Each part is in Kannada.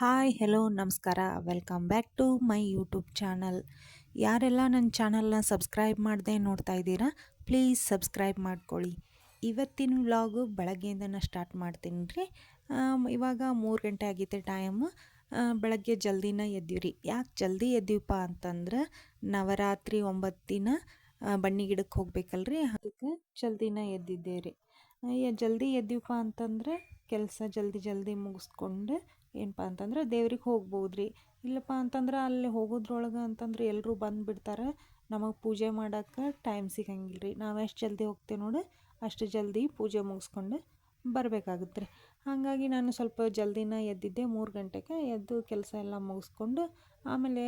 ಹಾಯ್, ಹೆಲೋ, ನಮಸ್ಕಾರ. Welcome back to my YouTube channel. ಯಾರೆಲ್ಲ ನನ್ನ ಚಾನಲ್ನ ಸಬ್ಸ್ಕ್ರೈಬ್ ಮಾಡದೆ ನೋಡ್ತಾ ಇದ್ದೀರಾ, ಪ್ಲೀಸ್ ಸಬ್ಸ್ಕ್ರೈಬ್ ಮಾಡ್ಕೊಳ್ಳಿ. ಇವತ್ತಿನ ವ್ಲಾಗು ಬೆಳಗ್ಗೆಯಿಂದನೇ ಸ್ಟಾರ್ಟ್ ಮಾಡ್ತೀನಿ ರೀ. ಇವಾಗ ಮೂರು ಗಂಟೆ ಆಗಿದೆ ಟೈಮು. ಬೆಳಗ್ಗೆ ಜಲ್ದಿನ ಎದ್ದೀವ್ರಿ ಯಾಕೆ ಜಲ್ದಿ ಎದ್ದೀವಪ್ಪ ಅಂತಂದ್ರೆ, ನವರಾತ್ರಿ ಒಂಬತ್ತು ದಿನ ಬನ್ನಿ ಗಿಡಕ್ಕೆ ಹೋಗ್ಬೇಕಲ್ರಿ. ಅದಕ್ಕೆ ಜಲ್ದಿನ ಎದ್ದಿದ್ದೆ ರೀ. ಜಲ್ದಿ ಎದ್ದೀವಪ್ಪ ಅಂತಂದ್ರೆ, ಕೆಲಸ ಜಲ್ದಿ ಜಲ್ದಿ ಮುಗಿಸ್ಕೊಂಡು ಏನಪ್ಪ ಅಂತಂದ್ರೆ ದೇವ್ರಿಗೆ ಹೋಗ್ಬೋದು ರೀ ಇಲ್ಲಪ್ಪ ಅಂತಂದ್ರೆ ಅಲ್ಲಿ ಹೋಗೋದ್ರೊಳಗೆ ಅಂತಂದ್ರೆ ಎಲ್ಲರೂ ಬಂದುಬಿಡ್ತಾರೆ ನಮಗೆ ಪೂಜೆ ಮಾಡೋಕ್ಕೆ ಟೈಮ್ ಸಿಗಂಗಿಲ್ಲ ರೀ ನಾವು ಎಷ್ಟು ಜಲ್ದಿ ಹೋಗ್ತೇವೆ ನೋಡಿ, ಅಷ್ಟು ಜಲ್ದಿ ಪೂಜೆ ಮುಗಿಸ್ಕೊಂಡು ಬರಬೇಕಾಗುತ್ತೆ ರೀ ಹಾಗಾಗಿ ನಾನು ಸ್ವಲ್ಪ ಜಲ್ದಿನ ಎದ್ದಿದ್ದೆ, ಮೂರು ಗಂಟೆಗೆ ಎದ್ದು ಕೆಲಸ ಎಲ್ಲ ಮುಗಿಸ್ಕೊಂಡು ಆಮೇಲೆ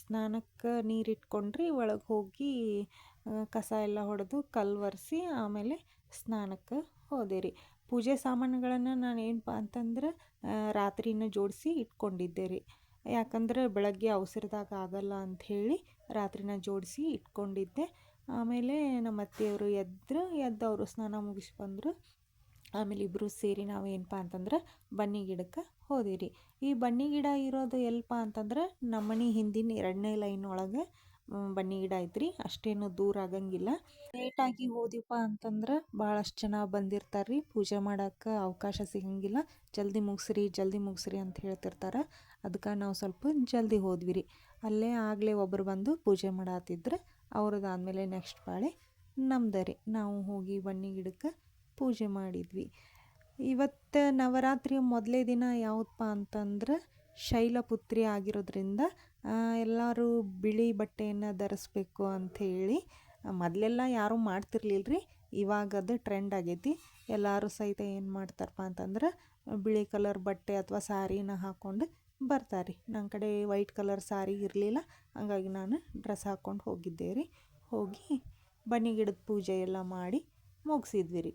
ಸ್ನಾನಕ್ಕೆ ನೀರಿಟ್ಕೊಂಡ್ರಿ, ಒಳಗೆ ಹೋಗಿ ಕಸ ಎಲ್ಲ ಹೊಡೆದು ಕಲ್ಲು ಒರೆಸಿ ಆಮೇಲೆ ಸ್ನಾನಕ್ಕೆ ಹೋದೆ ರೀ ಪೂಜೆ ಸಾಮಾನುಗಳನ್ನು ನಾನು ಏನಪ್ಪ ಅಂತಂದ್ರೆ ರಾತ್ರಿನ ಜೋಡಿಸಿ ಇಟ್ಕೊಂಡಿದ್ದೆ ರೀ. ಯಾಕಂದ್ರೆ ಬೆಳಗ್ಗೆ ಅವಸರದಾಗ ಆಗಲ್ಲ ಅಂಥೇಳಿ ರಾತ್ರಿನ ಜೋಡಿಸಿ ಇಟ್ಕೊಂಡಿದ್ದೆ. ಆಮೇಲೆ ನಮ್ಮ ಅತ್ತೆಯವರು ಎದ್ರು, ಎದ್ದು ಅವರು ಸ್ನಾನ ಮುಗಿಸಿ ಬಂದರು. ಆಮೇಲೆ ಇಬ್ಬರು ಸೇರಿ ನಾವು ಏನಪ್ಪ ಅಂತಂದ್ರೆ ಬನ್ನಿ ಗಿಡಕ್ಕೆ ಹೋದಿರಿ ಈ ಬನ್ನಿ ಗಿಡ ಇರೋದು ಎಲ್ಪ ಅಂತಂದ್ರೆ ನಮ್ಮನೆ ಹಿಂದಿನ ಎರಡನೇ ಲೈನ್ ಒಳಗೆ ಬನ್ನಿ, ಗಿಡ ಐತ್ರಿ. ಅಷ್ಟೇನು ದೂರ ಆಗಂಗಿಲ್ಲ. ಲೇಟಾಗಿ ಹೋದ್ವಿಪ್ಪ ಅಂತಂದ್ರೆ ಭಾಳಷ್ಟು ಜನ ಬಂದಿರ್ತಾರೆ ರೀ ಪೂಜೆ ಮಾಡೋಕ್ಕೆ ಅವಕಾಶ ಸಿಗಂಗಿಲ್ಲ. ಜಲ್ದಿ ಮುಗಿಸ್ರಿ ಜಲ್ದಿ ಮುಗಿಸ್ರಿ ಅಂತ ಹೇಳ್ತಿರ್ತಾರೆ. ಅದಕ್ಕೆ ನಾವು ಸ್ವಲ್ಪ ಜಲ್ದಿ ಹೋದ್ವಿ ರೀ ಅಲ್ಲೇ ಆಗಲೇ ಒಬ್ರು ಬಂದು ಪೂಜೆ ಮಾಡತ್ತಿದ್ರು ಅವ್ರದ್ದಾದ್ಮೇಲೆ ನೆಕ್ಸ್ಟ್ ಪಾಳೆ ನಮ್ದರಿ. ರೀ ನಾವು ಹೋಗಿ ಬನ್ನಿ ಗಿಡಕ್ಕೆ ಪೂಜೆ ಮಾಡಿದ್ವಿ. ಇವತ್ತು ನವರಾತ್ರಿಯ ಮೊದಲೇ ದಿನ ಯಾವುದಪ್ಪ ಅಂತಂದ್ರೆ ಶೈಲಪುತ್ರಿ ಆಗಿರೋದ್ರಿಂದ ಎಲ್ಲರೂ ಬಿಳಿ ಬಟ್ಟೆಯನ್ನು ಧರಿಸ್ಬೇಕು ಅಂಥೇಳಿ ಮೊದಲೆಲ್ಲ ಯಾರೂ ಮಾಡ್ತಿರ್ಲಿಲ್ಲ ರೀ ಇವಾಗ ಅದು ಟ್ರೆಂಡ್ ಆಗೈತಿ. ಎಲ್ಲರೂ ಸಹಿತ ಏನು ಮಾಡ್ತಾರಪ್ಪ ಅಂತಂದ್ರೆ, ಬಿಳಿ ಕಲರ್ ಬಟ್ಟೆ ಅಥವಾ ಸಾರಿನ ಹಾಕ್ಕೊಂಡು ಬರ್ತಾರೆ ರೀ ನನ್ನ ಕಡೆ ವೈಟ್ ಕಲರ್ ಸಾರಿ ಇರಲಿಲ್ಲ, ಹಂಗಾಗಿ ನಾನು ಡ್ರೆಸ್ ಹಾಕ್ಕೊಂಡು ಹೋಗಿದ್ದೆ ರೀ. ಹೋಗಿ ಬನ್ನಿ ಗಿಡದ ಪೂಜೆ ಎಲ್ಲ ಮಾಡಿ ಮುಗಿಸಿದ್ವಿ ರೀ.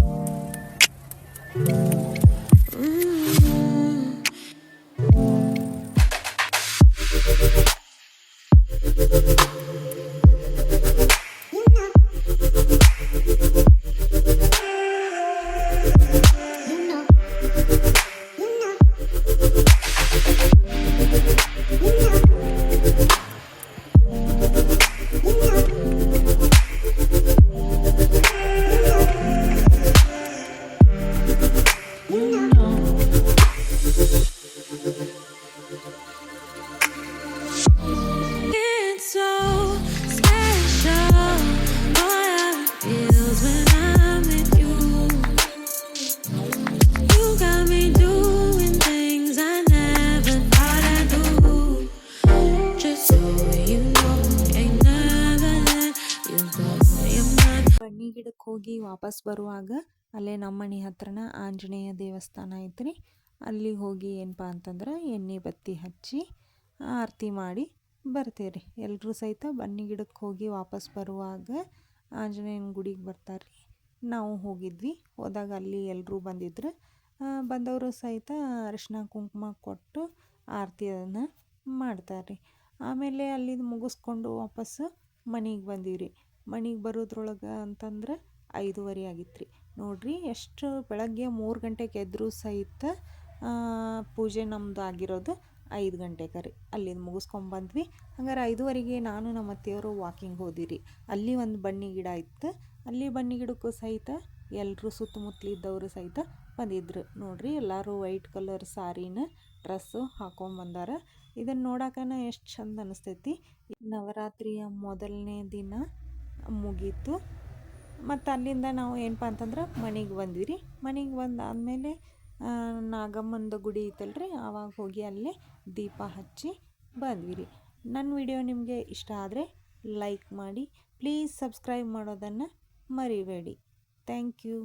ಹೋಗಿ ವಾಪಸ್ ಬರುವಾಗ ಅಲ್ಲೇ ನಮ್ಮ ಮನೆ ಹತ್ರನ ಆಂಜನೇಯ ದೇವಸ್ಥಾನ ಐತ್ರಿ. ಅಲ್ಲಿಗೆ ಹೋಗಿ ಏನಪ್ಪ ಅಂತಂದ್ರೆ ಎಣ್ಣೆ ಬತ್ತಿ ಹಚ್ಚಿ ಆರತಿ ಮಾಡಿ ಬರ್ತೀವಿ ರೀ ಎಲ್ಲರೂ ಸಹಿತ ಬನ್ನಿ ಗಿಡಕ್ಕೆ ಹೋಗಿ ವಾಪಸ್ ಬರುವಾಗ ಆಂಜನೇಯನ ಗುಡಿಗೆ ಬರ್ತಾರೆ ನಾವು ಹೋಗಿದ್ವಿ. ಹೋದಾಗ ಅಲ್ಲಿ ಎಲ್ಲರೂ ಬಂದಿದ್ರು. ಬಂದವರು ಸಹಿತ ಅರಿಶಿನ ಕುಂಕುಮ ಕೊಟ್ಟು ಆರತಿಯನ್ನು ಮಾಡ್ತಾರೆ ರೀ ಆಮೇಲೆ ಅಲ್ಲಿಂದ ಮುಗಿಸ್ಕೊಂಡು ವಾಪಸ್ಸು ಮನೆಗೆ ಬಂದೀವಿ ರೀ ಮನೆಗೆ ಬರೋದ್ರೊಳಗೆ ಅಂತಂದ್ರೆ ಐದೂವರೆ ಆಗಿತ್ತು ರೀ ನೋಡ್ರಿ, ಎಷ್ಟು ಬೆಳಗ್ಗೆ ಮೂರು ಗಂಟೆಗೆ ಎದ್ದರೂ ಸಹಿತ ಪೂಜೆ ನಮ್ಮದು ಆಗಿರೋದು ಐದು ಗಂಟೆಗೆ ರೀ. ಅಲ್ಲಿಂದ ಮುಗಿಸ್ಕೊಂಬಂದ್ವಿ ಹಂಗಾರೆ ಐದುವರೆಗೆ ನಾನು ನಮ್ಮ ಅತ್ತೆಯವರು ವಾಕಿಂಗ್ ಹೋದಿರಿ. ಅಲ್ಲಿ ಒಂದು ಬನ್ನಿ ಗಿಡ ಇತ್ತು. ಅಲ್ಲಿ ಬನ್ನಿ ಗಿಡಕ್ಕೂ ಸಹಿತ ಎಲ್ಲರೂ ಸುತ್ತಮುತ್ತಲಿದ್ದವರು ಸಹಿತ ಬಂದಿದ್ರು. ನೋಡ್ರಿ, ಎಲ್ಲರೂ ವೈಟ್ ಕಲರ್ ಸಾರಿನ ಡ್ರೆಸ್ಸು ಹಾಕೊಂಬಂದಾರ ಇದನ್ನು ನೋಡೋಕನ ಎಷ್ಟು ಚಂದ ಅನಿಸ್ತೈತಿ. ನವರಾತ್ರಿಯ ಮೊದಲನೇ ದಿನ ಮುಗೀತು. ಮತ್ತು ಅಲ್ಲಿಂದ ನಾವು ಏನಪ್ಪ ಅಂತಂದ್ರೆ ಮನೆಗೆ ಬಂದ್ವಿ ರೀ ಮನೆಗೆ ಬಂದಾದಮೇಲೆ ನಾಗಮ್ಮಂದು ಗುಡಿ ಐತಲ್ರಿ, ಆವಾಗ ಹೋಗಿ ಅಲ್ಲೇ ದೀಪ ಹಚ್ಚಿ ಬಂದ್ವಿ ರೀ ನನ್ನ ವಿಡಿಯೋ ನಿಮಗೆ ಇಷ್ಟ ಆದರೆ ಲೈಕ್ ಮಾಡಿ, ಪ್ಲೀಸ್ ಸಬ್ಸ್ಕ್ರೈಬ್ ಮಾಡೋದನ್ನು ಮರಿಬೇಡಿ. Thank you.